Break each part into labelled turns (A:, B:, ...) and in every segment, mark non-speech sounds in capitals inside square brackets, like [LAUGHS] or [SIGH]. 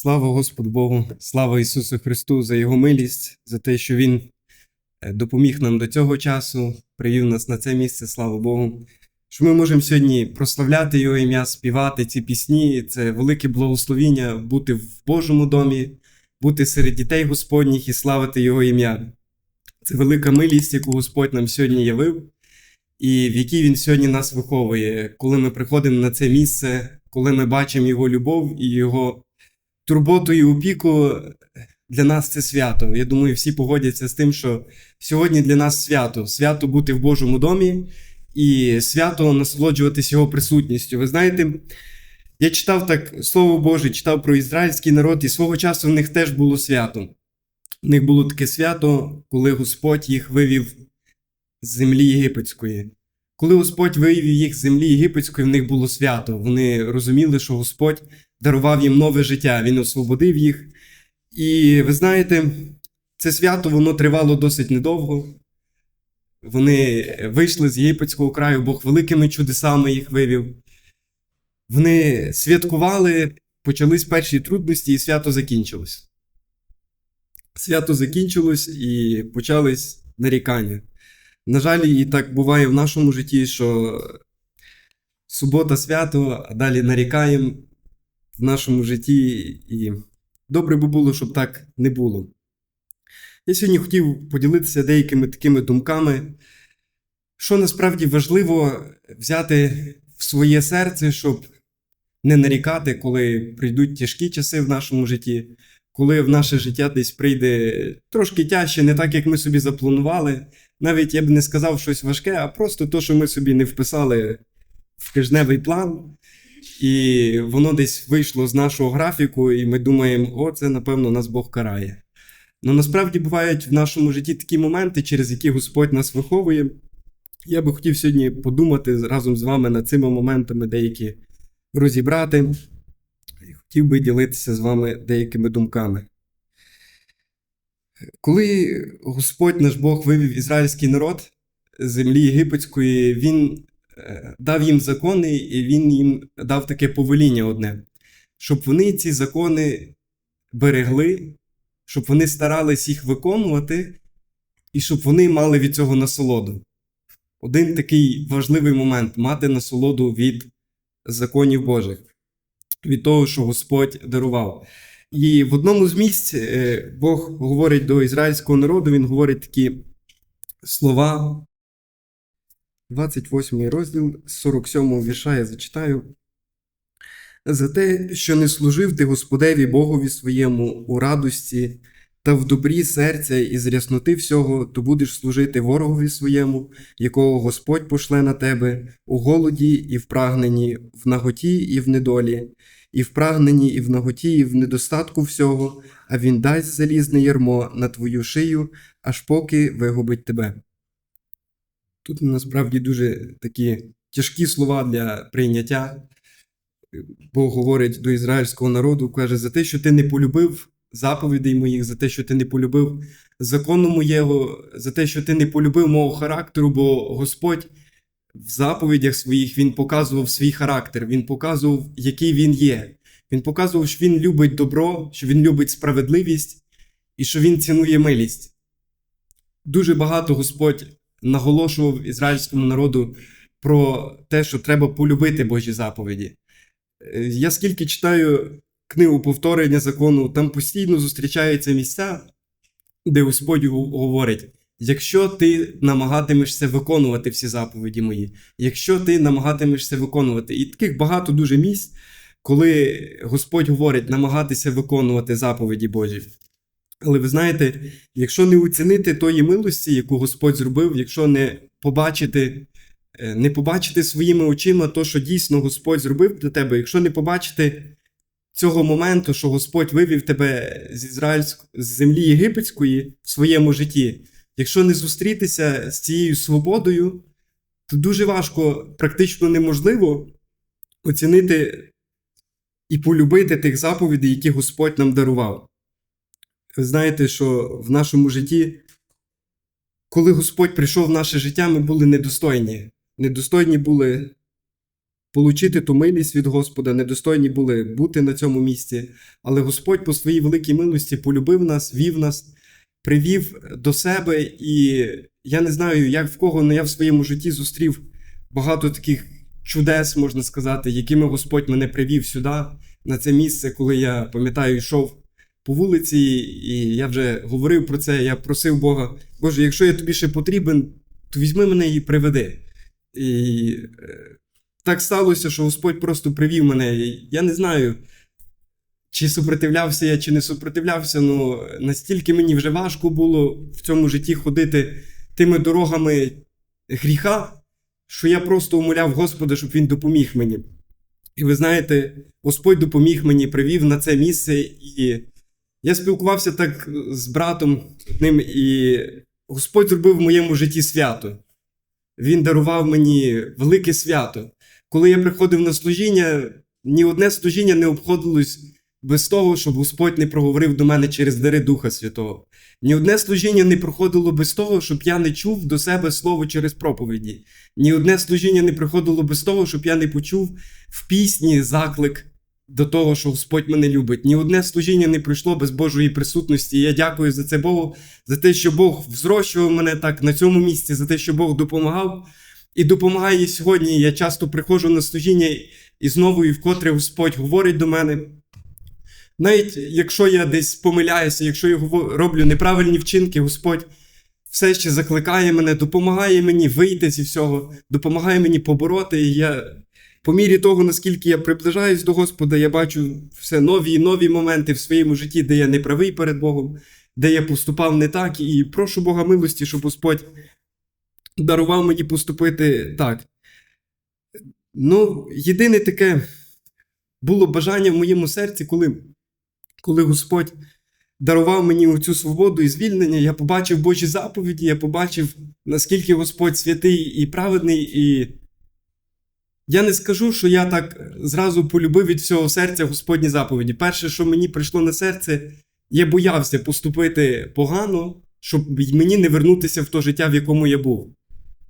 A: Слава Господу Богу, слава Ісусу Христу за Його милість, за те, що Він е, допоміг нам до цього часу, привів нас на це місце, слава Богу. Що ми можемо сьогодні прославляти Його ім'я, співати ці пісні. Це велике благословіння бути в Божому домі, бути серед дітей Господніх і славити Його ім'я. Це велика милість, яку Господь нам сьогодні явив, і в якій Він сьогодні нас виховує, коли ми приходимо на це місце, коли ми бачимо Його любов і Його турботу і опіку для нас це свято. Я думаю, всі погодяться з тим, що сьогодні для нас свято. Свято бути в Божому домі і свято насолоджуватись його присутністю. Ви знаєте, я читав так Слово Боже, читав про ізраїльський народ, і свого часу в них теж було свято. В них було таке свято, коли Господь їх вивів з землі єгипетської. Коли Господь вивів їх з землі єгипетської, в них було свято. Вони розуміли, що Господь дарував їм нове життя, Він освободив їх. І ви знаєте, це свято воно тривало досить недовго. Вони вийшли з єгипетського краю, Бог великими чудесами їх вивів. Вони святкували, почались перші трудності, і свято закінчилось. Свято закінчилось і почались нарікання. На жаль, і так буває в нашому житті, що субота свято, а далі нарікаємо в нашому житті, і добре би було, щоб так не було. Я сьогодні хотів поділитися деякими такими думками, що насправді важливо взяти в своє серце, щоб не нарікати, коли прийдуть тяжкі часи в нашому житті, коли в наше життя десь прийде трошки тяжче, не так, як ми собі запланували. Навіть я б не сказав щось важке, а просто то, що ми собі не вписали в тижневий план, і воно десь вийшло з нашого графіку, і ми думаємо, о, це напевно нас Бог карає. Ну насправді бувають в нашому житті такі моменти, через які Господь нас виховує. Я би хотів сьогодні подумати разом з вами над цими моментами деякі розібрати. І хотів би ділитися з вами деякими думками. Коли Господь наш Бог вивів ізраїльський народ з землі єгипетської, Він дав їм закони, і Він їм дав таке повеління одне, щоб вони ці закони берегли, щоб вони старались їх виконувати, і щоб вони мали від цього насолоду. Один такий важливий момент мати насолоду від законів Божих, від того, що Господь дарував. І в одному з місць е, Бог говорить до ізраїльського народу, він говорить такі слова. 28 розділ, 47 вірша я зачитаю. За те, що не служив ти Господеві Богові своєму у радості та в добрі серця і з рясноти всього, то будеш служити ворогові своєму, якого Господь пошле на тебе, у голоді і в прагненні, в наготі і в недолі, і в прагненні, і в наготі, і в недостатку всього, а він дасть залізне ярмо на твою шию, аж поки вигубить тебе. Тут насправді дуже такі тяжкі слова для прийняття. Бог говорить до ізраїльського народу, каже, за те, що ти не полюбив заповідей моїх, за те, що ти не полюбив закону моєго, за те, що ти не полюбив мого характеру, бо Господь в заповідях своїх Він показував свій характер, Він показував, який він є. Він показував, що він любить добро, що він любить справедливість і що він цінує милість. Дуже багато Господь наголошував ізраїльському народу про те, що треба полюбити Божі заповіді. Е, Я скільки читаю книгу повторення закону, там постійно зустрічаються місця, де Господь говорить: якщо ти намагатимешся виконувати всі заповіді мої, якщо ти намагатимешся виконувати, і таких багато дуже місць, коли Господь говорить намагатися виконувати заповіді Божі. Але ви знаєте, якщо не оцінити тої милості, яку Господь зробив, якщо не побачити, е, не побачити своїми очима то, що дійсно Господь зробив для тебе, якщо не побачити цього моменту, що Господь вивів тебе з Ізраїльськ... з землі єгипетської в своєму житті, якщо не зустрітися з цією свободою, то дуже важко, практично неможливо оцінити і полюбити тих заповідей, які Господь нам дарував. Ви знаєте, що в нашому житті, коли Господь прийшов в наше життя, ми були недостойні. Недостойні були получити ту милість від Господа, недостойні були бути на цьому місці. Але Господь по своїй великій милості полюбив нас, вів нас, привів до себе. І я не знаю, як в кого, але я в своєму житті зустрів багато таких чудес, можна сказати, якими Господь мене привів сюди, на це місце, коли я пам'ятаю, йшов по вулиці, і я вже говорив про це. Я просив Бога, Боже, якщо я тобі ще потрібен, то візьми мене і приведи. І е, так сталося, що Господь просто привів мене. Я не знаю, чи супротивлявся я, чи не супротивлявся, але настільки мені вже важко було в цьому житті ходити тими дорогами гріха, що я просто умоляв Господа, щоб він допоміг мені. І ви знаєте, Господь допоміг мені, привів на це місце, і я спілкувався так з братом одним, і Господь зробив в моєму житті свято. Він дарував мені велике свято. Коли я приходив на служіння, ні одне служіння не обходилось без того, щоб Господь не проговорив до мене через дари Духа Святого. Ні одне служіння не проходило без того, щоб я не чув до себе слово через проповіді. Ні одне служіння не приходило без того, щоб я не почув в пісні заклик до того, що Господь мене любить. Ні одне служіння не пройшло без Божої присутності. І я дякую за це Богу, за те, що Бог взрощував мене так на цьому місці, за те, що Бог допомагав і допомагає сьогодні. Я часто приходжу на служіння і знову і вкотре Господь говорить до мене. Навіть якщо я десь помиляюся, якщо я роблю неправильні вчинки, Господь все ще закликає мене, допомагає мені вийти зі всього, допомагає мені побороти. І я, по мірі того, наскільки я приближаюсь до Господа, я бачу все нові і нові моменти в своєму житті, де я не правий перед Богом, де я поступав не так. І прошу Бога милості, щоб Господь дарував мені поступити так. Ну, єдине таке було бажання в моєму серці, коли, коли Господь дарував мені цю свободу і звільнення, я побачив Божі заповіді, я побачив, наскільки Господь святий і праведний. І я не скажу, що я так зразу полюбив від всього серця Господні заповіді. Перше, що мені прийшло на серце, я боявся поступити погано, щоб мені не вернутися в то життя, в якому я був.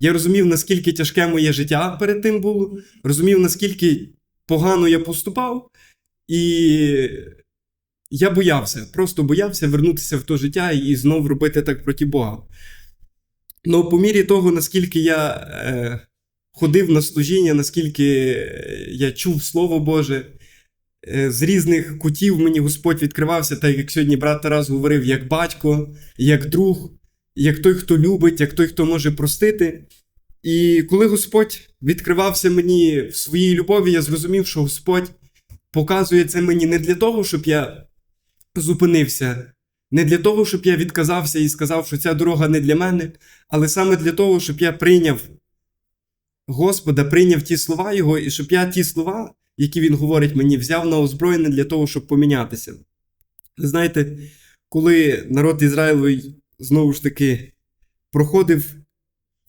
A: Я розумів, наскільки тяжке моє життя перед тим було, розумів, наскільки погано я поступав, і я боявся, просто боявся вернутися в то життя і знов робити так проти Бога. Ну, по мірі того, наскільки я е, ходив на служіння, наскільки е, я чув Слово Боже, е, з різних кутів мені Господь відкривався, так як сьогодні брат Тарас говорив, як батько, як друг, як той, хто любить, як той, хто може простити. І коли Господь відкривався мені в своїй любові, я зрозумів, що Господь показує це мені не для того, щоб я зупинився, не для того, щоб я відказався і сказав, що ця дорога не для мене, але саме для того, щоб я прийняв Господа, прийняв ті слова Його, і щоб я ті слова, які Він говорить мені, взяв на озброєння для того, щоб помінятися. Знаєте, коли народ Ізраїловий знову ж таки проходив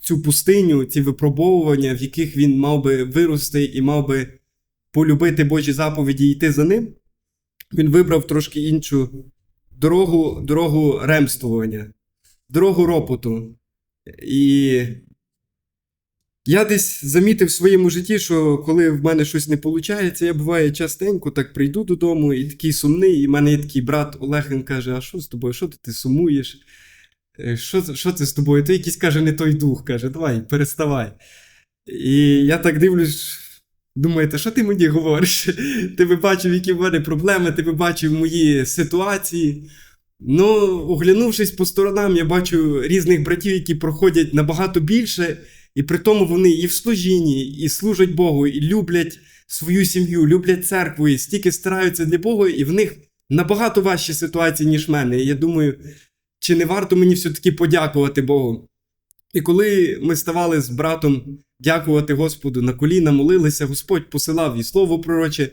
A: цю пустиню, ці випробовування, в яких він мав би вирости і мав би полюбити Божі заповіді і йти за ним, він вибрав трошки іншу дорогу, дорогу ремствування, дорогу ропоту. І я десь замітив в своєму житті, що коли в мене щось не виходить, я буває частенько так прийду додому і такий сумний, і в мене є такий брат Олег, він каже: А що з тобою? Що ти, ти сумуєш? Е, Що, що це з тобою? Ти якийсь каже, не той дух, каже, давай, переставай. І я так дивлюсь, думаєте, що ти мені говориш? [LAUGHS] Ти би бачив, які в мене проблеми, ти би бачив мої ситуації. Ну, оглянувшись по сторонам, я бачу різних братів, які проходять набагато більше, і при тому вони і в служінні, і служать Богу, і люблять свою сім'ю, люблять церкву, і стільки стараються для Бога, і в них набагато важчі ситуації, ніж в мене. І я думаю, чи не варто мені все-таки подякувати Богу? І коли ми ставали з братом дякувати Господу на коліна, молилися, Господь посилав і слово пророче,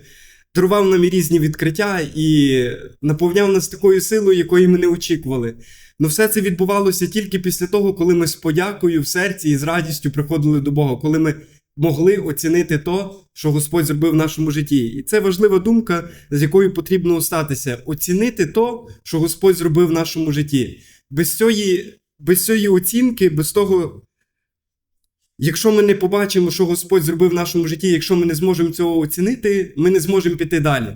A: дарував нам і різні відкриття і наповняв нас такою силою, якої ми не очікували. Ну все це відбувалося тільки після того, коли ми з подякою в серці і з радістю приходили до Бога, коли ми могли оцінити то, що Господь зробив в нашому житті. І це важлива думка, з якою потрібно остатися: оцінити то, що Господь зробив в нашому житті. Без цієї, без цієї оцінки, без того, Якщо ми не побачимо, що Господь зробив в нашому житті, якщо ми не зможемо цього оцінити, ми не зможемо піти далі.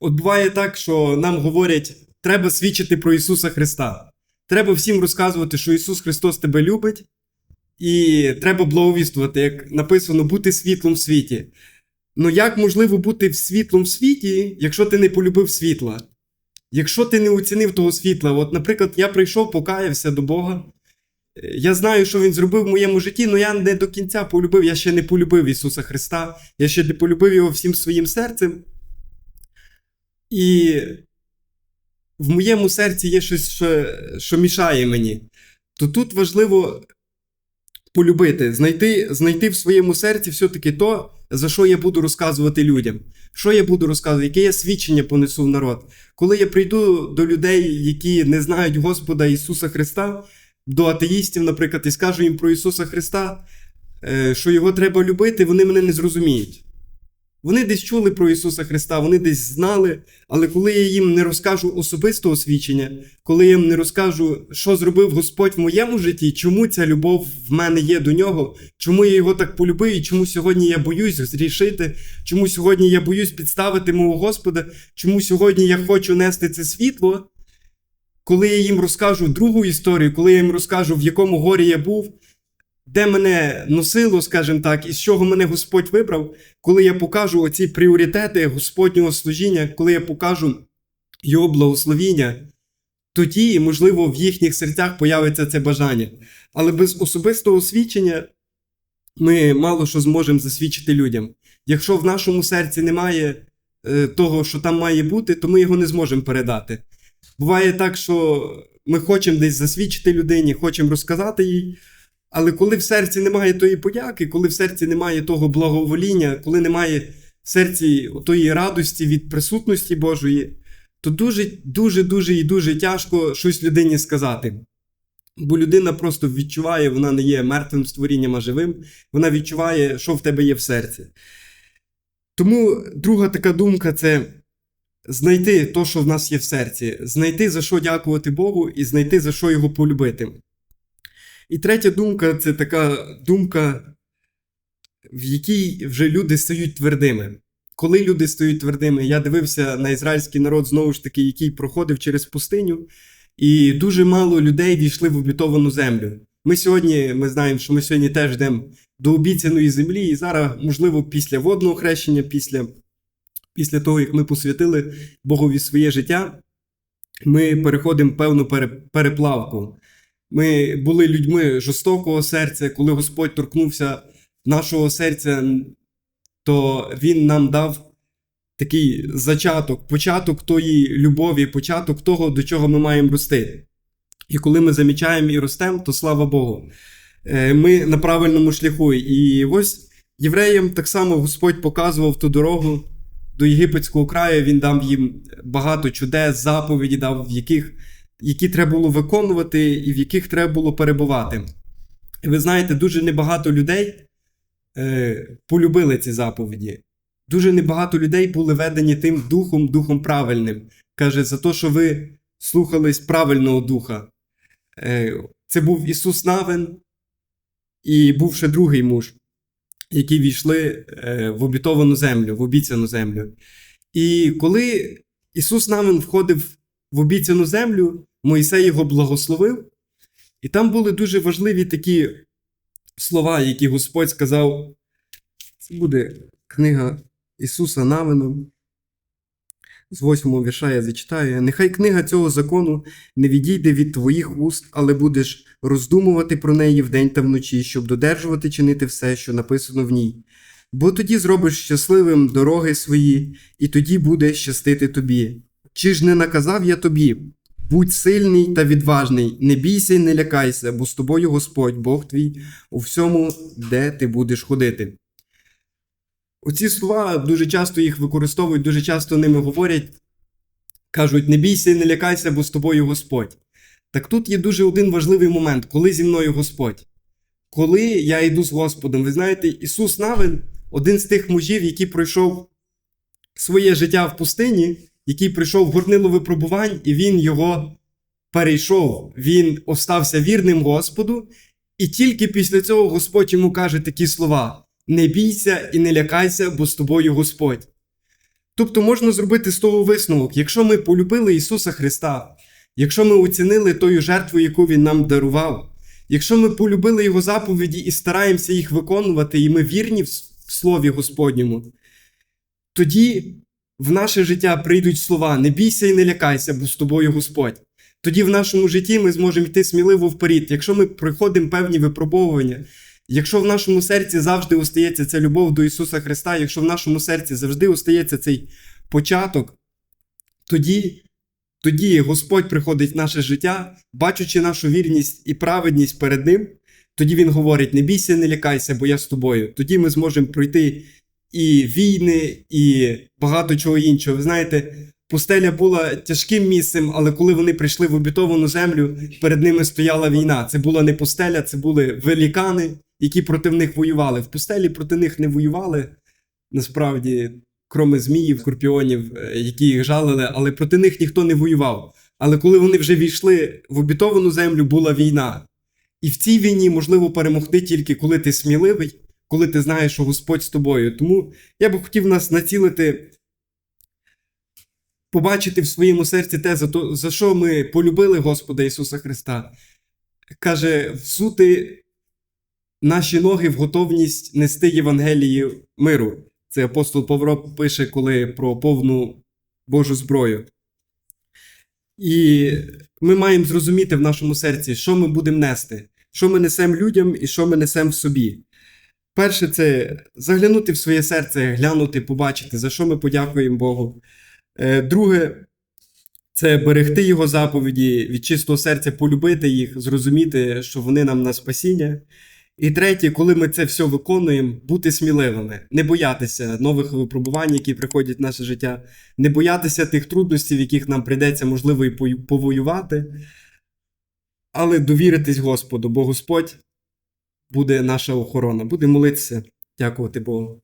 A: От буває так, що нам говорять, треба свідчити про Ісуса Христа. Треба всім розказувати, що Ісус Христос тебе любить, і треба благовістувати, як написано, бути світлом в світі. Ну як можливо бути світлом в світі, якщо ти не полюбив світла? Якщо ти не оцінив того світла, от, наприклад, я прийшов, покаявся до Бога. Я знаю, що Він зробив в моєму житті, але я не до кінця полюбив, я ще не полюбив Ісуса Христа, я ще не полюбив Його всім своїм серцем. І в моєму серці є щось, що, що мішає мені. То тут важливо полюбити, знайти, знайти в своєму серці все-таки то, за що я буду розказувати людям. Що я буду розказувати, яке я свідчення понесу в народ. Коли я прийду до людей, які не знають Господа Ісуса Христа, до атеїстів, наприклад, і скажу їм про Ісуса Христа, е, що його треба любити, вони мене не зрозуміють. Вони десь чули про Ісуса Христа, вони десь знали, але коли я їм не розкажу особистого свідчення, коли я їм не розкажу, що зробив Господь в моєму житті, чому ця любов в мене є до нього, чому я його так полюбив, і чому сьогодні я боюсь зрішити, чому сьогодні я боюсь підставити мого Господа, чому сьогодні я хочу нести це світло, коли я їм розкажу другу історію, коли я їм розкажу, в якому горі я був, де мене носило, скажімо так, і з чого мене Господь вибрав, коли я покажу оці пріоритети Господнього служіння, коли я покажу Його благословіння, тоді, можливо, в їхніх серцях появиться це бажання. Але без особистого свідчення ми мало що зможемо засвідчити людям. Якщо в нашому серці немає е, того, що там має бути, то ми його не зможемо передати. Буває так, що ми хочемо десь засвідчити людині, хочемо розказати їй. Але коли в серці немає тої подяки, коли в серці немає того благовоління, коли немає в серці тої радості від присутності Божої, то дуже, дуже, дуже і дуже тяжко щось людині сказати. Бо людина просто відчуває, вона не є мертвим створінням, а живим, вона відчуває, що в тебе є в серці. Тому друга така думка це знайти те, що в нас є в серці, знайти за що дякувати Богу, і знайти за що його полюбити. І третя думка це така думка, в якій вже люди стають твердими. Коли люди стають твердими, я дивився на ізраїльський народ, знову ж таки, який проходив через пустиню, і дуже мало людей війшли в обітовану землю. Ми сьогодні, ми знаємо, що ми сьогодні теж йдемо до обіцяної землі, і зараз, можливо, після водного хрещення, після, після того, як ми посвятили Богові своє життя, ми переходимо певну переплавку. Ми були людьми жорстокого серця, коли Господь торкнувся нашого серця, то Він нам дав такий зачаток, початок тої любові, початок того, до чого ми маємо рости. І коли ми замічаємо і ростемо, то слава Богу, Е, ми на правильному шляху. І ось євреям так само Господь показував ту дорогу до єгипетського краю, Він дав їм багато чудес, заповіді, дав, в яких які треба було виконувати і в яких треба було перебувати. І ви знаєте, дуже небагато людей е, полюбили ці заповіді. Дуже небагато людей були ведені тим духом, духом правильним. Каже, за те, що ви слухались правильного духа. Е, це був Ісус Навин і був ще другий муж, які війшли е, в обітовану землю, в обіцяну землю. І коли Ісус Навин входив в обіцяну землю, Моїсей його благословив, і там були дуже важливі такі слова, які Господь сказав. Це буде книга Ісуса Навину. З восьмого вірша я зачитаю. Нехай книга цього закону не відійде від твоїх уст, але будеш роздумувати про неї вдень та вночі, щоб додержувати чинити все, що написано в ній. Бо тоді зробиш щасливим дороги свої, і тоді буде щастити тобі. Чи ж не наказав я тобі? Будь сильний та відважний, не бійся й не лякайся, бо з тобою Господь, Бог твій, у всьому, де ти будеш ходити. Оці слова дуже часто їх використовують, дуже часто ними говорять, кажуть: не бійся і не лякайся, бо з тобою Господь. Так тут є дуже один важливий момент, коли зі мною Господь. Коли я йду з Господом, ви знаєте, Ісус Навин один з тих мужів, який пройшов своє життя в пустині, який прийшов в горнило випробувань, і він його перейшов. Він остався вірним Господу, І тільки після цього Господь йому каже такі слова: Не бійся і не лякайся, бо з тобою Господь. Тобто можна зробити з того висновок, якщо ми полюбили Ісуса Христа, якщо ми оцінили тою жертву, яку Він нам дарував, якщо ми полюбили Його заповіді і стараємося їх виконувати, і ми вірні в Слові Господньому, тоді в наше життя прийдуть слова: не бійся і не лякайся, бо з тобою Господь. Тоді в нашому житті ми зможемо йти сміливо вперед. Якщо ми проходимо певні випробовування, якщо в нашому серці завжди остається ця любов до Ісуса Христа, якщо в нашому серці завжди остається цей початок, тоді, тоді Господь приходить в наше життя, бачучи нашу вірність і праведність перед Ним, тоді Він говорить: не бійся, не лякайся, бо я з тобою. Тоді ми зможемо пройти і війни, і багато чого іншого. Ви знаєте, пустеля була тяжким місцем, але коли вони прийшли в обітовану землю, перед ними стояла війна. Це була не пустеля, це були великани, які проти них воювали. В пустелі проти них не воювали, насправді, кроме зміїв, скорпіонів, е, які їх жалили, але проти них ніхто не воював. Але коли вони вже війшли в обітовану землю, була війна. І в цій війні можливо перемогти тільки коли ти сміливий, коли ти знаєш, що Господь з тобою. Тому я би хотів нас націлити, побачити в своєму серці те, за, то, за що ми полюбили Господа Ісуса Христа. Каже, всути наші ноги в готовність нести Євангелії миру. Це апостол Павло пише, коли про повну Божу зброю. І ми маємо зрозуміти в нашому серці, що ми будемо нести, що ми несемо людям і що ми несемо в собі. Перше, це заглянути в своє серце, глянути, побачити, за що ми подякуємо Богу. Е, Друге, це берегти його заповіді, від чистого серця полюбити їх, зрозуміти, що вони нам на спасіння. І третє, коли ми це все виконуємо, бути сміливими, не боятися нових випробувань, які приходять в наше життя, не боятися тих трудностей, в яких нам прийдеться, можливо, і повоювати, але довіритись Господу, бо Господь буде наша охорона. Буде молитися, дякувати Богу.